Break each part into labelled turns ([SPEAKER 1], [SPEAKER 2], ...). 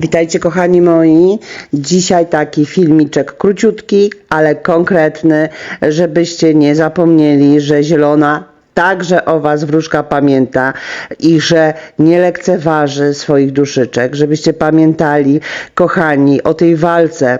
[SPEAKER 1] Witajcie kochani moi. Dzisiaj taki filmiczek króciutki, ale konkretny, żebyście nie zapomnieli, że zielona także o was wróżka pamięta i że nie lekceważy swoich duszyczek, żebyście pamiętali, kochani, o tej walce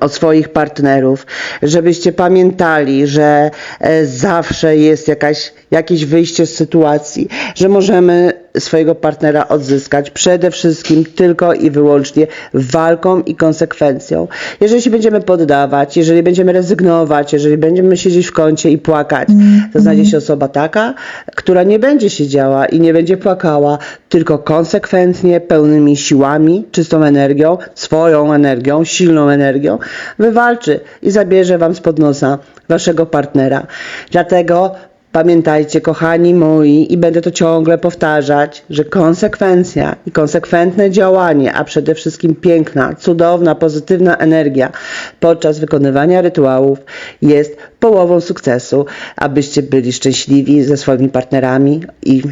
[SPEAKER 1] od swoich partnerów, żebyście pamiętali, że e, zawsze jest jakaś, jakieś wyjście z sytuacji, że możemy swojego partnera odzyskać przede wszystkim tylko i wyłącznie walką i konsekwencją. Jeżeli się będziemy poddawać, jeżeli będziemy rezygnować, jeżeli będziemy siedzieć w kącie i płakać, to znajdzie się osoba taka, która nie będzie siedziała i nie będzie płakała, tylko konsekwentnie, pełnymi siłami, czystą energią, swoją energią, silną energią, wywalczy i zabierze wam spod nosa waszego partnera. Dlatego Pamiętajcie, kochani moi, i będę to ciągle powtarzać, że konsekwencja i konsekwentne działanie, a przede wszystkim piękna, cudowna, pozytywna energia podczas wykonywania rytuałów jest połową sukcesu, abyście byli szczęśliwi ze swoimi partnerami i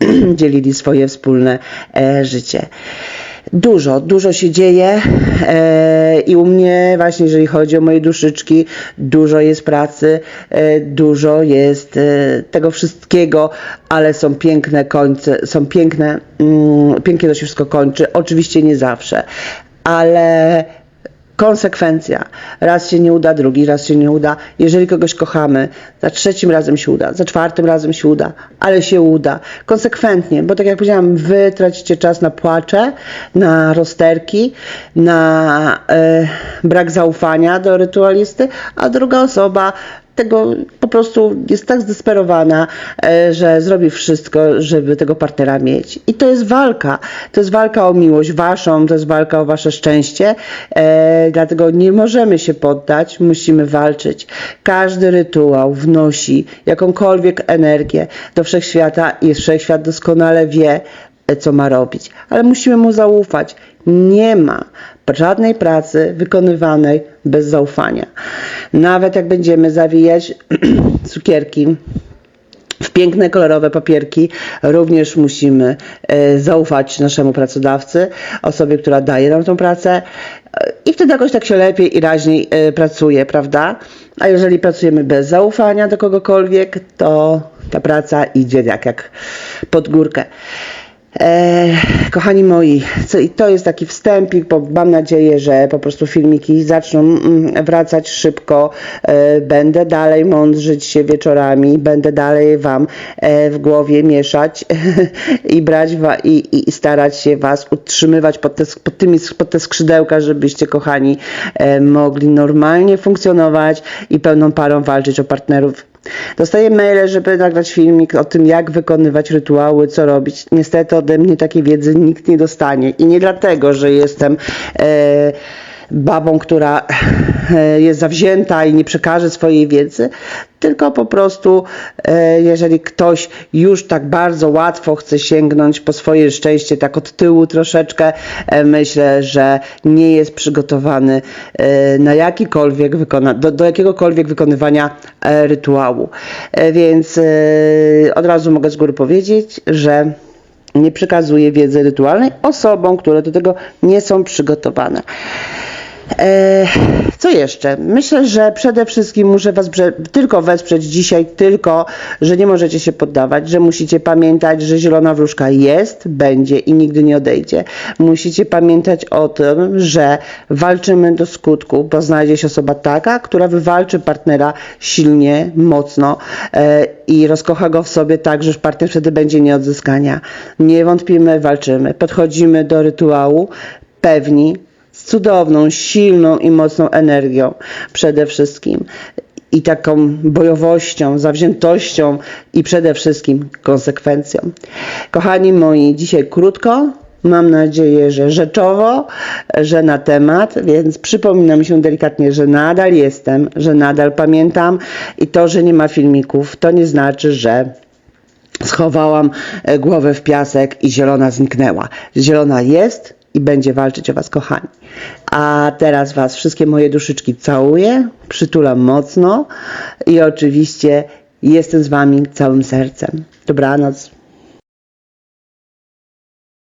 [SPEAKER 1] dzielili swoje wspólne e, życie. Dużo, dużo się dzieje e, i u mnie właśnie, jeżeli chodzi o moje duszyczki, dużo jest pracy, e, dużo jest tego wszystkiego, ale są piękne końce, są piękne, mm, pięknie to się wszystko kończy, oczywiście nie zawsze, ale konsekwencja. Raz się nie uda, drugi raz się nie uda. Jeżeli kogoś kochamy, za trzecim razem się uda, za czwartym razem się uda, ale się uda. Konsekwentnie, bo tak jak powiedziałam, wy tracicie czas na płacze, na rozterki, na e, brak zaufania do rytualisty, a druga osoba tego po prostu jest tak zdesperowana, e, że zrobi wszystko, żeby tego partnera mieć. I to jest walka. To jest walka o miłość waszą, to jest walka o wasze szczęście. E, dlatego nie możemy się poddać, musimy walczyć. Każdy rytuał wnosi jakąkolwiek energię do wszechświata i wszechświat doskonale wie, co ma robić. Ale musimy mu zaufać. Nie ma żadnej pracy wykonywanej bez zaufania. Nawet jak będziemy zawijać cukierki w piękne, kolorowe papierki, również musimy e, zaufać naszemu pracodawcy, osobie, która daje nam tą pracę e, i wtedy jakoś tak się lepiej i raźniej e, pracuje, prawda? A jeżeli pracujemy bez zaufania do kogokolwiek, to ta praca idzie jak, jak pod górkę. E, kochani moi, co, i to jest taki wstępik, bo mam nadzieję, że po prostu filmiki zaczną mm, wracać szybko. E, będę dalej mądrzyć się wieczorami, będę dalej Wam e, w głowie mieszać i brać i, i starać się Was utrzymywać pod te, pod, tymi, pod te skrzydełka, żebyście, kochani, e, mogli normalnie funkcjonować i pełną parą walczyć o partnerów Dostaję maile, żeby nagrać filmik o tym, jak wykonywać rytuały, co robić. Niestety ode mnie takiej wiedzy nikt nie dostanie. I nie dlatego, że jestem e, babą, która e, jest zawzięta i nie przekaże swojej wiedzy, tylko po prostu, e, jeżeli ktoś już tak bardzo łatwo chce sięgnąć po swoje szczęście, tak od tyłu troszeczkę, e, myślę, że nie jest przygotowany na jakikolwiek wykona, do, do jakiegokolwiek wykonywania rytuału. Więc od razu mogę z góry powiedzieć, że nie przekazuję wiedzy rytualnej osobom, które do tego nie są przygotowane. E, co jeszcze? Myślę, że przede wszystkim muszę Was tylko wesprzeć dzisiaj, tylko, że nie możecie się poddawać, że musicie pamiętać, że zielona wróżka jest, będzie i nigdy nie odejdzie. Musicie pamiętać o tym, że walczymy do skutku, bo znajdzie się osoba taka, która wywalczy partnera silnie, mocno e, i rozkocha go w sobie tak, że partner wtedy będzie nie odzyskania. Nie wątpimy, walczymy. Podchodzimy do rytuału pewni, cudowną, silną i mocną energią przede wszystkim. I taką bojowością, zawziętością i przede wszystkim konsekwencją. Kochani moi, dzisiaj krótko, Mam nadzieję, że rzeczowo, że na temat, więc przypominam się delikatnie, że nadal jestem, że nadal pamiętam i to, że nie ma filmików, to nie znaczy, że schowałam e, głowę w piasek i zielona zniknęła. Zielona jest, i będzie walczyć o Was, kochani. A teraz Was, wszystkie moje duszyczki całuję, przytulam mocno i oczywiście jestem z Wami całym sercem. Dobranoc.